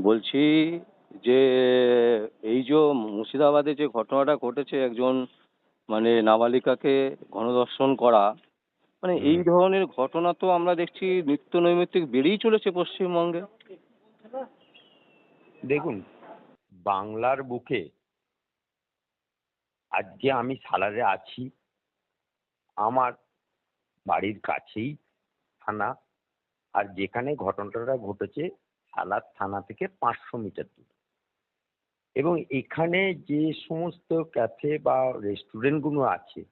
বলছি যে এই যে মুর্শিদাবাদে যে ঘটনাটা ঘটেছে একজন মানে নাবালিকাকে গণধর্ষণ করা মানে এই ধরনের ঘটনা তো আমরা দেখছি নিত্য নৈমিত্তিক বেড়েই চলেছে পশ্চিমবঙ্গে। দেখুন বাংলার বুকে আজকে আমি সালারে আছি আমার বাড়ির কাছেই থানা আর যেখানে ঘটনাটা ঘটেছে সালার থানা থেকে পাঁচশো মিটার দূরে। এবং এখানে যে সমস্ত ক্যাফে বা রেস্টুরেন্টগুলো আছে,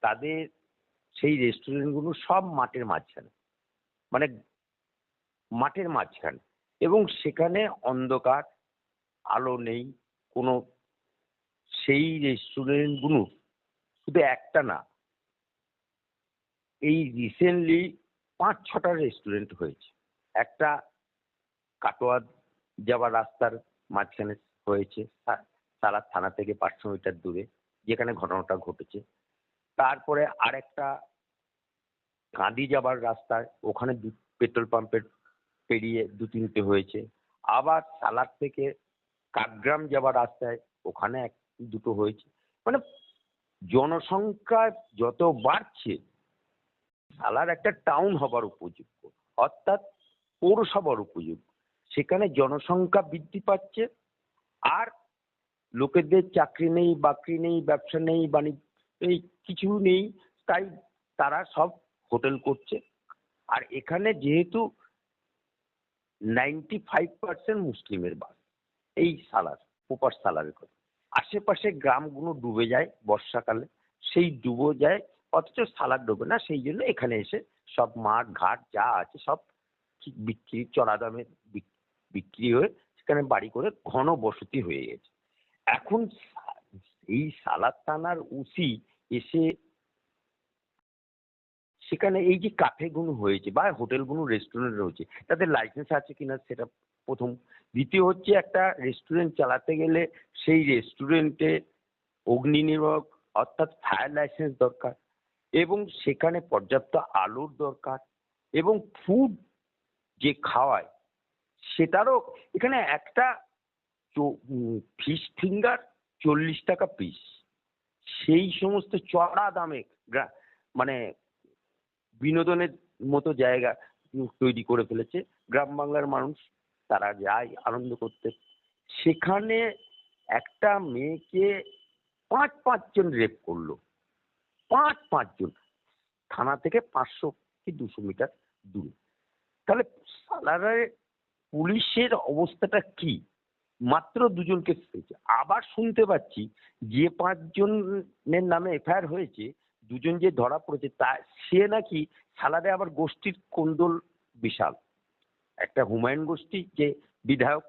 তাদের সেই রেস্টুরেন্টগুলো সব মাঠের মাঝখানে মানে মাঠের মাঝখানে। এবং সেখানে অন্ধকার, আলো নেই, কোনো সেই রেস্টুরেন্টগুলো শুধু একটা না, এই রিসেন্টলি পাঁচ ছটা রেস্টুরেন্ট হয়েছে। একটা কাটোয়া যাওয়ার রাস্তার মাঝখানে হয়েছে সারা থানা থেকে পাঁচশো মিটার দূরে, যেখানে ঘটনাটা ঘটেছে। তারপরে আরেকটা কাঁদি যাবার রাস্তায় ওখানে পেট্রোল পাম্পের পেরিয়ে দু তিনটে হয়েছে। আবার সালার থেকে কাকগ্রাম যাবার রাস্তায় ওখানে এক, দুটো হয়েছে। মানে জনসংখ্যা যত বাড়ছে, সালার একটা টাউন হবার উপযুক্ত। অর্থাৎ পৌরসভার উপযুক্ত। সেখানে জনসংখ্যা বৃদ্ধি পাচ্ছে। আর লোকেদের চাকরি নেই, বাকরি নেই, ব্যবসা নেই, বাণিজ্য এই কিছু নেই, তাই তারা সব হোটেল করছে। আর এখানে যেহেতু নাইনটি ফাইভ পার্সেন্ট মুসলিমের বাস, এই সালার উপার সালারের কথা আশেপাশে গ্রামগুলো ডুবে যায় বর্ষাকালে, সেই ডুবো যায়, অথচ সালার ডোবে না, সেই জন্য এখানে এসে সব মাঠ ঘাট যা আছে সব বিক্রি, চড়া দামে বিক- বিক্রি হয়ে সেখানে বাড়ি করে ঘন বসতি হয়ে গেছে। এখন এই সালার থানার উসি এসে সেখানে এই যে কাফেগুলো হয়েছে বা হোটেলগুলো রেস্টুরেন্ট রয়েছে তাদের লাইসেন্স আছে কিনা সেটা প্রথম। দ্বিতীয় হচ্ছে একটা রেস্টুরেন্ট চালাতে গেলে সেই রেস্টুরেন্টে অগ্নি নির্বাহক অর্থাৎ ফায়ার লাইসেন্স দরকার এবং সেখানে পর্যাপ্ত আলোর দরকার এবং ফুড যে খাওয়ায় সেটারও এখানে একটা ফিশ ফিঙ্গার চল্লিশ টাকা পিস সেই সমস্ত চড়া দামে মানে বিনোদনের মতো জায়গা তৈরি করে ফেলেছে গ্রাম বাংলার মানুষ। তারা যায় আনন্দ করতে। সেখানে একটা মেয়েকে পাঁচ পাঁচজন রেপ করল। পাঁচ পাঁচজন। থানা থেকে পাঁচশো কি দুশো মিটার দূরে। তাহলে সালারে পুলিশের অবস্থাটা কি? মাত্র দুজনকে আবার শুনতে পাচ্ছি যে পাঁচজনের নামে এফআইআর হয়েছে, দুজন যে ধরা পড়েছে, তা সে নাকি সালারে আবার গোষ্ঠীর কোন্দল বিশাল। একটা হুমায়ুন গোষ্ঠী যে বিধায়ক,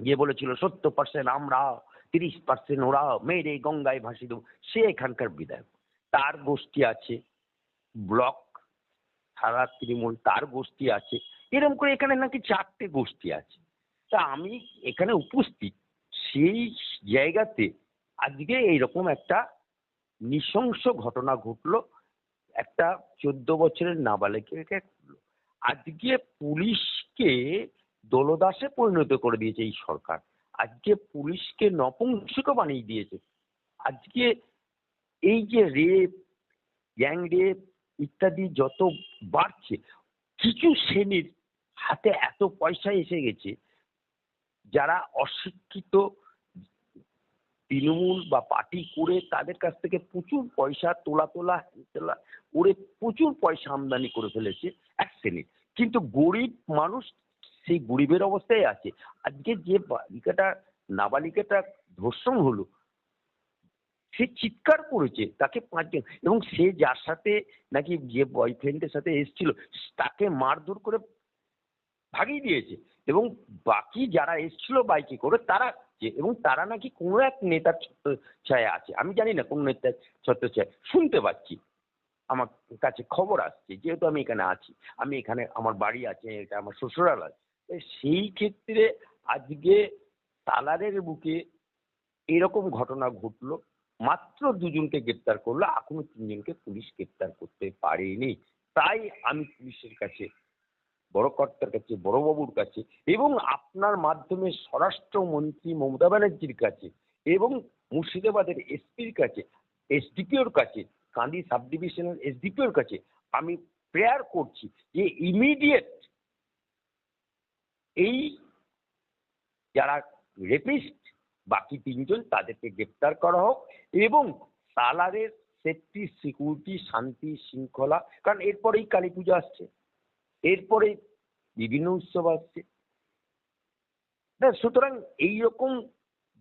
যে বলেছিল, সত্তর পার্সেন্ট আমরা, তিরিশ পার্সেন্ট ওরা, মেরে গঙ্গায় ভাসিয়ে দেবো। সে এখানকার বিধায়ক। তার গোষ্ঠী আছে ব্লক সারা তৃণমূল, তার গোষ্ঠী আছে। এরকম করে এখানে নাকি চারটে গোষ্ঠী আছে। তা আমি এখানে উপস্থিত, সেই জায়গাতে আজকে এইরকম একটা নৃশংস ঘটনা ঘটলো। একটা চোদ্দ বছরের নাবালিকাকে আজকে পুলিশকে দলদাসে পরিণত করে দিয়েছে এই সরকার। আজকে পুলিশকে নপুংসক বানিয়ে দিয়েছে। আজকে এই যে রেপ, গ্যাং রেপ ইত্যাদি যত বাড়ছে, কিছু শ্রেণির হাতে এত পয়সা এসে গেছে, যারা অশিক্ষিত তৃণমূল বা পার্টি করে তাদের কাছ থেকে প্রচুর পয়সা তোলা তোলা তোলা করে প্রচুর পয়সা আমদানি করে ফেলেছে এক শ্রেণির। কিন্তু গরিব মানুষ সেই গরিবের অবস্থায় আছে। আজকে যে বালিকাটা, নাবালিকাটা ধর্ষণ হলো সে চিৎকার করেছে, তাকে পাঁচজন। এবং সে যার সাথে নাকি যে বয়ফ্রেন্ডের সাথে এসেছিল, তাকে মারধর করে ভাগিয়ে দিয়েছে। এবং বাকি যারা এসেছিল বাইকে করে, তারা এবং তারা নাকি কোনো এক নেতার ছত্র ছায়া আছে। আমি জানি না কোন নেতার ছত্র ছায়া। শুনতে পাচ্ছি। আমার কাছে খবর আসছে, যেহেতু আমি এখানে আছি। আমি এখানে আমার বাড়ি আছে, এটা আমার শ্বশুরাল আছে সেই ক্ষেত্রে আজকে তালারের বুকে এরকম ঘটনা ঘটলো। মাত্র দুজনকে গ্রেপ্তার করল, এখনও তিনজনকে পুলিশ গ্রেপ্তার করতে পারেনি। তাই আমি পুলিশের কাছে, বড় কর্তার কাছে বড়বাবুর কাছে এবং আপনার মাধ্যমে স্বরাষ্ট্রমন্ত্রী মমতা ব্যানার্জির কাছে এবং মুর্শিদাবাদের এসপির কাছে, এসডিপিওর কাছে, কান্দি সাব ডিভিশনাল এসডিপিওর কাছে আমি প্রেয়ার করছি যে ইমিডিয়েট এই যারা রেপিস্ট বাকি তিনজন তাদেরকে গ্রেপ্তার করা হোক এবং সালারের সেফটি সিকিউরিটি শান্তি, শৃঙ্খলা, কারণ এরপরেই কালী পুজো আসছে। এরপরে বিভিন্ন উৎসব আসছে। সুতরাং এইরকম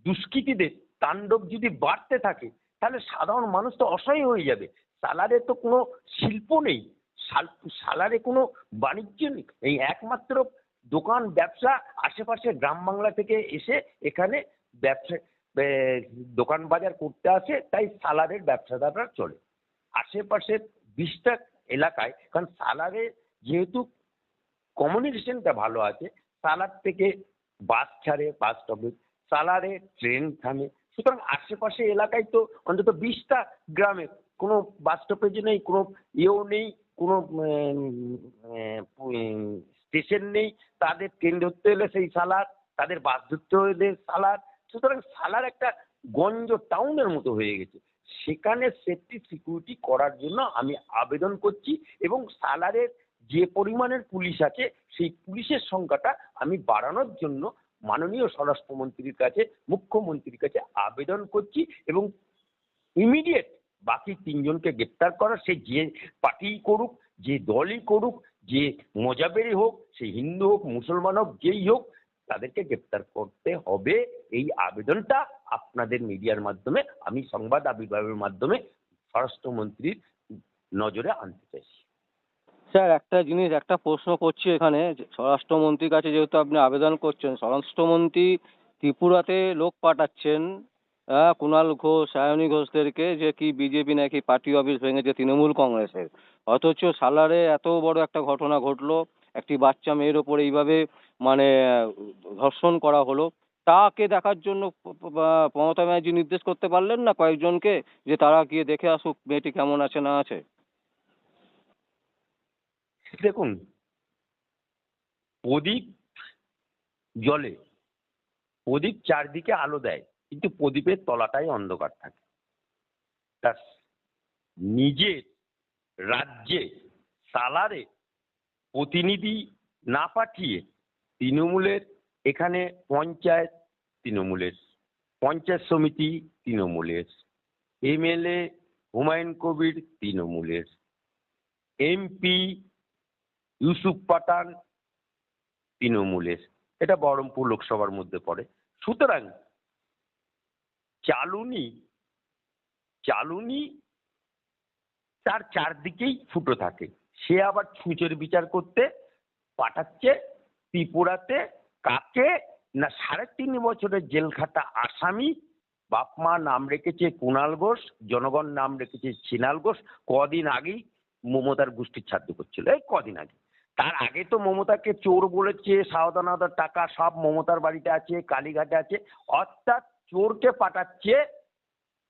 দুষ্কৃতীদের তাণ্ডব যদি বাড়তে থাকে, তাহলে সাধারণ মানুষ তো অসহায় হয়ে যাবে। সালারে তো কোনো শিল্প নেই। সালারে কোনো বাণিজ্য নেই। এই একমাত্র দোকান, ব্যবসা, আশেপাশে গ্রাম বাংলা থেকে এসে এখানে ব্যবসা দোকান বাজার করতে আসে, তাই সালারের ব্যবসাদাররা চলে। আশেপাশের বিশটা এলাকায়, কারণ সালারে যেহেতু কমিউনিকেশনটা ভালো আছে, সালার থেকে বাস ছাড়ে, বাস স্টপেজ সালারে ট্রেন থামে। সুতরাং আশেপাশে এলাকায় তো অন্তত বিশটা গ্রামে কোনো বাস স্টপেজ নেই, কোনো ইয়েও নেই, কোনো স্টেশন নেই। তাদের ট্রেন ধরতে হলে সেই সালার, তাদের বাস ধরতে হলে সালার সুতরাং সালার একটা গঞ্জ টাউনের মতো হয়ে গেছে। সেখানে সেফটি সিকিউরিটি করার জন্য আমি আবেদন করছি এবং সালারের যে পরিমাণের পুলিশ আছে, সেই পুলিশের সংখ্যাটা আমি বাড়ানোর জন্য মাননীয় স্বরাষ্ট্রমন্ত্রীর কাছে, মুখ্যমন্ত্রীর কাছে আবেদন করছি এবং ইমিডিয়েট বাকি তিনজনকে গ্রেপ্তার করা, সে যে পার্টি করুক, যে দলই করুক, যে মজাবেরই হোক, সে হিন্দু হোক, মুসলমান হোক, যেই হোক তাদেরকে গ্রেপ্তার করতে হবে। এই আবেদনটা আপনাদের মিডিয়ার মাধ্যমে, আমি সংবাদ আবির্ভাবের মাধ্যমে স্বরাষ্ট্রমন্ত্রীর নজরে আনতে চাইছি। স্যার, একটা জিনিস, একটা প্রশ্ন করছি এখানে। স্বরাষ্ট্রমন্ত্রীর কাছে যেহেতু আপনি আবেদন করছেন, স্বরাষ্ট্রমন্ত্রী ত্রিপুরাতে লোক পাঠাচ্ছেন কুণাল ঘোষ, সায়নী ঘোষদেরকে, যে কি বিজেপি নাকি পার্টি অফিস ভেঙেছে তৃণমূল কংগ্রেসের। অথচ সালারে এত বড় একটা ঘটনা ঘটলো, একটি বাচ্চা মেয়ের ওপর এইভাবে মানে ধর্ষণ করা হলো। তাকে দেখার জন্য মমতা ব্যানার্জি নির্দেশ করতে পারলেন না কয়েকজনকে যে তারা গিয়ে দেখে আসুক মেয়েটি কেমন আছে না আছে? দেখুন, প্রদীপ জলে, প্রদীপ চারদিকে আলো দেয়, কিন্তু প্রদীপের তলাটাই অন্ধকার থাকে। তা নিজের রাজ্যে, সালারে প্রতিনিধি না পাঠিয়ে তৃণমূলের, এখানে পঞ্চায়েত তৃণমূলের, পঞ্চায়েত সমিতি তৃণমূলের, এমএলএ হুমায়ুন কবির তৃণমূলের, এমপি ইউসুফ পাঠান তৃণমূলের। এটা বহরমপুর লোকসভার মধ্যে পড়ে। সুতরাং চালুনি চালুনি তার চারদিকেই ফুটো থাকে। সে আবার ছুঁচের বিচার করতে পাঠাচ্ছে ত্রিপুরাতে কাকে না সাড়ে তিন বছরের জেল খাটা আসামি? বাপ মা নাম রেখেছে কুণাল ঘোষ, জনগণ নাম রেখেছে ছিনাল ঘোষ। কদিন আগেই মমতার গোষ্ঠীর ছাদ্য করছিল। এই কদিন আগে। তার আগে তো মমতাকে চোর বলেছে, সাবধানতার টাকা সব মমতার বাড়িতে আছে, কালীঘাটে আছে। অর্থাৎ চোরকে পাঠাচ্ছে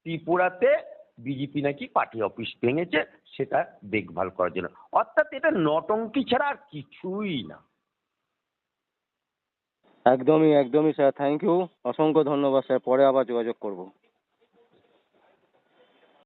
ত্রিপুরাতে বিজেপি নাকি পার্টি অফিস ভেঙেছে, সেটা দেখভাল করার জন্য। অর্থাৎ এটা নটঙ্কি ছাড়া আর কিছুই না। একদমই একদমই স্যার থ্যাংক ইউ অসংখ্য ধন্যবাদ স্যার পরে আবার যোগাযোগ করব।